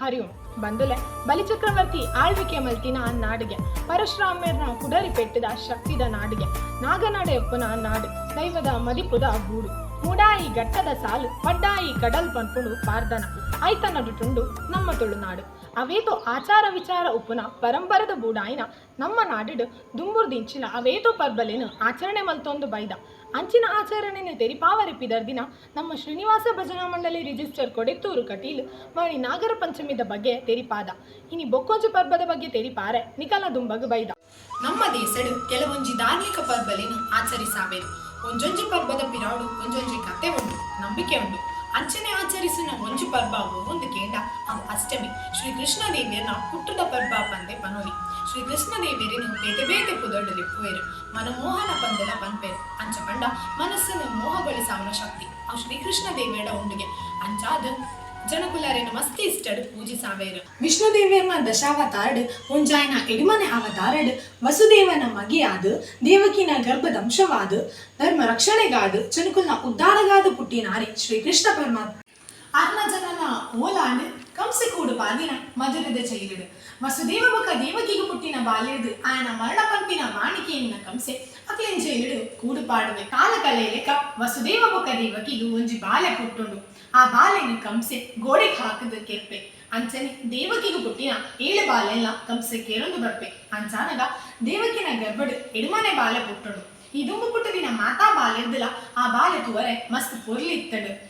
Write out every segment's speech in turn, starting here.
ಹರಿ ಓಂ ಬಂದುಲೆ ಬಲಿಚಕ್ರವರ್ತಿ ಆಳ್ವಿಕೆ ಮಲ್ತಿನ ನಾಡಿಗೆ. ಪರಶುರಾಮೇರ್ನ ಕುಡರಿ ಪೆಟ್ಟಿದ ಶಕ್ತಿದ ನಾಡಿಗೆ. ನಾಗನಾಡೆಯಪ್ಪನ ನಾಡು ದೈವದ ಮದಿಪುದ ಗೂಡು. ಮೂಡಾಯಿ ಘಟ್ಟದ ಸಾಲು, ಪಡ್ಡಾಯಿ ಕಡಲ್ ಪನ್ಪುಡು ಪಾರ್ದನ. ಐತ ನಡುಟುಂಡು ನಮ್ಮ ತುಳುನಾಡು. ಅವೇತು ಆಚಾರ ವಿಚಾರ ಉಪ್ಪುನ ಪರಂಪರದ ಬೂಡಾಯಿನ ನಮ್ಮ ನಾಡಿಡು ದುಂಬುರ್ದಿಂಚಿನ ಅವೇತು ಪರ್ಬಲೆನು ಆಚರಣೆ ಮಲ್ತೊಂದು ಬೈದ. ಅಂಚಿನ ಆಚರಣೆನೆ ತೆರಿಪಾವರಿ ಪಿದರ್ ದಿನ ನಮ್ಮ ಶ್ರೀನಿವಾಸ ಭಜನಾ ಮಂಡಳಿ ರಿಜಿಸ್ಟರ್ ಕೊಡೆತ್ತೂರು ಕಟೀಲು ಮಾಡಿ ನಾಗರ ಪಂಚಮಿದ ಬಗ್ಗೆ ತೆರಿಪಾದ ಇನಿ ಬೊಕ್ಕೊಂಜಿ ಪರ್ಬದ ಬಗ್ಗೆ ತೆರಿಪಾರೆ ನಿಕಲ ದುಂಬಗ ಬೈದ. ನಮ್ಮ ದೇಶಡು ಕೆಲವೊಂಜಿ ಧಾರ್ಮಿಕ ಪರ್ಬಲೆನು ಆಚರಿಸಾವೆರು. ಒಂಜೊಂಜಿ ಪರ್ಬದ ಪಿರಾಡು ಒಂಜೊಂಜಿ ಕತೆ ಉಂಟು, ನಂಬಿಕೆ ಉಂಟು. ಅಂಚನೆ ಆಚರಿಸಿನ ಒಂಜಿ ಪರ್ಬ ಒಂದು ಕೇಂದ ಅವು ಅಷ್ಟಮಿ. ಶ್ರೀ ಕೃಷ್ಣ ದೇವಿಯನ್ನ ಹುಟ್ಟುದ ಪರ್ಬ ಪಂದೆ ಪನೋಲಿ. ಶ್ರೀ ಕೃಷ್ಣ ದೇವಿಯರಿನ ಬೇತೆ ಬೇತೆ ಪುದೊಡ್ಡು ಲಿಪ್ಪುವೆರು ಮನಮೋಹನ ಪಂದಲ ಪನ್ಪೇರು. ಅಂಚ ಪಂಡ, ಮನಸ್ಸನ್ನು ಮೋಹಗೊಳಿಸಾವನ ಶಕ್ತಿ. ಅವು ಶ್ರೀಕೃಷ್ಣ ದೇವಿಯಡ ಉಂಡುಗೆ. ಅಂಚಾದ ಜನಕುಲಾರೇನು ಮಸ್ತಿ ಇಷ್ಟಡು ಪೂಜಿಸಾವೇರು ವಿಷ್ಣುದೇವಿಯರ್ನ ದಶಾವತಾರಡ್ ಒಂಜಾಯ್ನ ಎಡಿಮನೆ ಅವತಾರಡ್ ವಸುದೇವನ ಮಗಿಯಾದ ದೇವಕಿನ ಗರ್ಭದಂಶವಾದ ಧರ್ಮ ರಕ್ಷಣೆಗಾದ ಚನುಕುಲ್ನ ಉದ್ಧಾರಗಾದ ಪುಟ್ಟಿನಾರಿ ಶ್ರೀಕೃಷ್ಣ ಪರಮಾತ್ಮ ಆತ್ಮ ಜನನ ಓಲಾಂಡ್ ಕಂಸೆ ಕೂಡು ಬಾದಿನ ಮಧುರದ ಚೈಲಿಡು ವಸುದೇವ ಬೊಕ ದೇವಕಿಗೆ ಪುಟ್ಟಿನ ಬಾಲ್ಯದು ಆಯನ ಮರಣ ಪಂಪಿನ ಮಾಣಿಕೆಯನ್ನ ಕಂಸೆ ಅಕ್ಲೆನ್ ಚೈಲಿಡು ಕೂಡು ಪಾಡುವೆ ಕಾಲ ಕಲೆಯಲೆಕ ವಸುದೇವ ಬೊಕ ದೇವಕಿಗೆ ಒಂಜಿ ಬಾಲೆ ಪುಟ್ಟುಂಡು ಆ ಬಾಲೆನ ಕಂಸೆ ಗೋಡೆಗೆ ಹಾಕದ ಕೆರ್ಪೆ. ಅಂಚನೆ ದೇವಕಿಗೂ ಪುಟ್ಟಿನ ಏಳು ಬಾಲೆಲ್ಲ ಕಂಸೆ ಕೇರೊಂದು ಬರ್ಪೆ. ಅಂಚಾನಗ ದೇವಕಿನ ಗರ್ಭಡು ಎಡಮನೆ ಬಾಲೆ ಪುಟ್ಟಡು ದುಂಬು ಪುಟ್ಟದಿನ ಮಾತಾ ಬಾಲೆರ್ದಲ ಆ ಬಾಲೆ ತುವರೆ ಮಸ್ತ್ ಪೊರ್ಲಿತ್ತಡು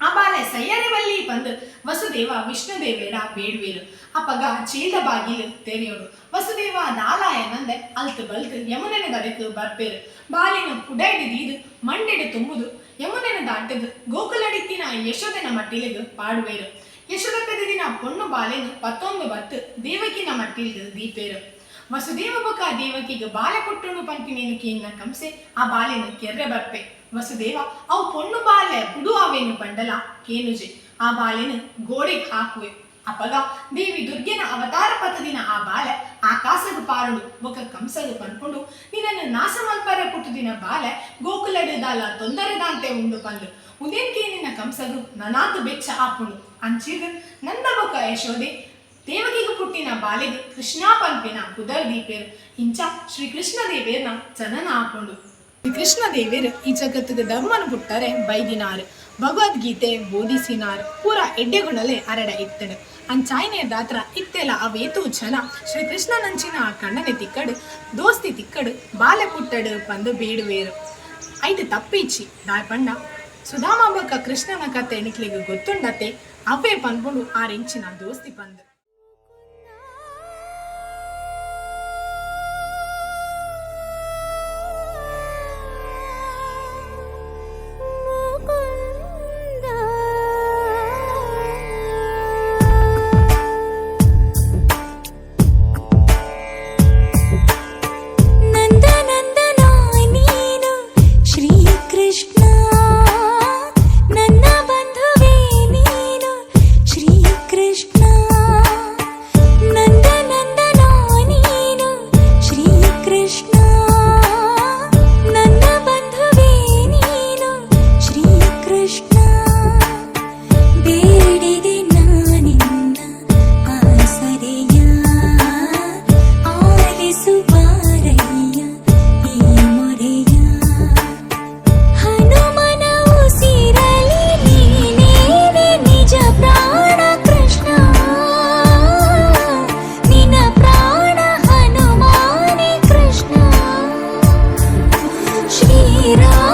ಆ ಬಾಲೆ ಸಯ್ಯರೆ ಬಲ್ಲಿ ಬಂದು ವಸುದೇವ ವಿಷ್ಣುದೇವೇರ ಬೇಡುವೇರು ಅಪ್ಪಗ ಚೀಲ್ದ ಬಾಗಿಲು ತೆರೆಯೋಡು. ವಸುದೇವ ದಾಲಾಯನಂದೆ ಅಲ್ತು ಬಲ್ತು ಯಮುನನ ಗದಕು ಬರ್ಪೇರು. ಬಾಲಿನ ಪುಡೈಡಿದೀದು ಮಂಡೆಡು ತುಂಬುದು ಯಮುನನ ದಾಟದು. ಗೋಕುಲಡಿತ್ತಿನ ನಮ್ಮ ಮಟ್ಟಿಲಿಗೆ ಪಾಡುವೇರು ಯಶೋದ ದಿನ ಪೊಣ್ಣು ಬಾಲೆನು ಪತ್ತೊಂದು ಬತ್ತು ದೇವಕಿನ ಮಟ್ಟಿಲ್ದು ದೀಪೇರು. ವಸುದೇವ ಬುಕ ದೇವಕಿಗೆ ಬಾಲೆ ಕೊಟ್ಟುಂಡು ಪಂಪಿನೇನು ಕೇನ್ನ ಕಂಸೆ, ಆ ಬಾಲೆನು ಕೆರ್ರೆ ಬರ್ಪೆ ವಸುದೇವ, ಅವು ಪೊಣ್ಣು ಬಾಲೆ ಪುಡು ಅವೇನು ಪಂಡಲ ಕೇನುಜೆ. ಆ ಬಾಲೆನು ಗೋಡೆಗೆ ಹಾಕುವೆ ಅಪಗ ದೇವಿ ದುರ್ಗೆನ ಅವತಾರ ಪಥದಿನ ಆ ಬಾಲೆ ಆಕಾಶದ ಪಾರುಡು ಬೊಕ ಕಂಸಲು ಪನ್ಕೊಂಡು ನಿನ್ನನ್ನು ನಾಶ ಮಲ್ಪರೆ ಪುಟ್ಟುದಿನ ಬಾಲೆ ಗೋಕುಲಡದಾಲ ತೊಂದರೆದಂತೆ ಉಂಡು ಪಂದು ಉದೇನ್ಕೆ ನಿನ್ನ ಕಂಸದು ನನಾತು ಬೆಚ್ಚ ಆಪುಂಡು ಅಂಚಿಗ ನಂದ ಬೊಕ ಯಶೋದೆ ದೇವಕಿಗೆ ಪುಟ್ಟಿನ ಬಾಲೆಗೆ ಕೃಷ್ಣ ಪಂಪಿನ ಕುದರ್ ದೀಪೇರು. ಇಂಚ ಶ್ರೀ ಕೃಷ್ಣ ದೇವೇರ್ನ ಜನನ ಶ್ರೀ ಕೃಷ್ಣ ದೇವೇರು ಈ ಜಗತ್ತಿಗೆ ಧರ್ಮನ ಪುಟ್ಟರೆ ಬೈದಿನಾರು. ಭಗವದ್ಗೀತೆ ಬೋಧಿಸಿನಾರು. ಪೂರ ಎಡ್ಡೆಗುಣಲೆ ಅರಡ ಇತ್ತಡು. ಅಂಚಾಯ್ನೆ ದಾತ್ರ ಇತ್ತೆಲ ಅವೇತು ಜನ ಶ್ರೀ ಕೃಷ್ಣ ನಂಚಿನ ಕಣ್ಣನೆ ತಿಕ್ಕಡು ದೋಸ್ತಿ ತಿಕ್ಕಡು ಬಾಲೆ ಪುಟ್ಟಡು ಪಂದು ಬೇಡುವೇರು ಐದು ತಪ್ಪಿಚ್ಚಿ ದಾಯ್ ಪಂಡ ಸುಧಾಮಾಂಬಕ ಕೃಷ್ಣನ ಕತೆ ಎಣಿಕ್ಲಿಗೆ ಗೊತ್ತುಂಡತೆ ಅವೇ ಪನ್ಪುಂಡು ಆರೆಂಚಿನ ದೋಸ್ತಿ ಪಂದು ที่รา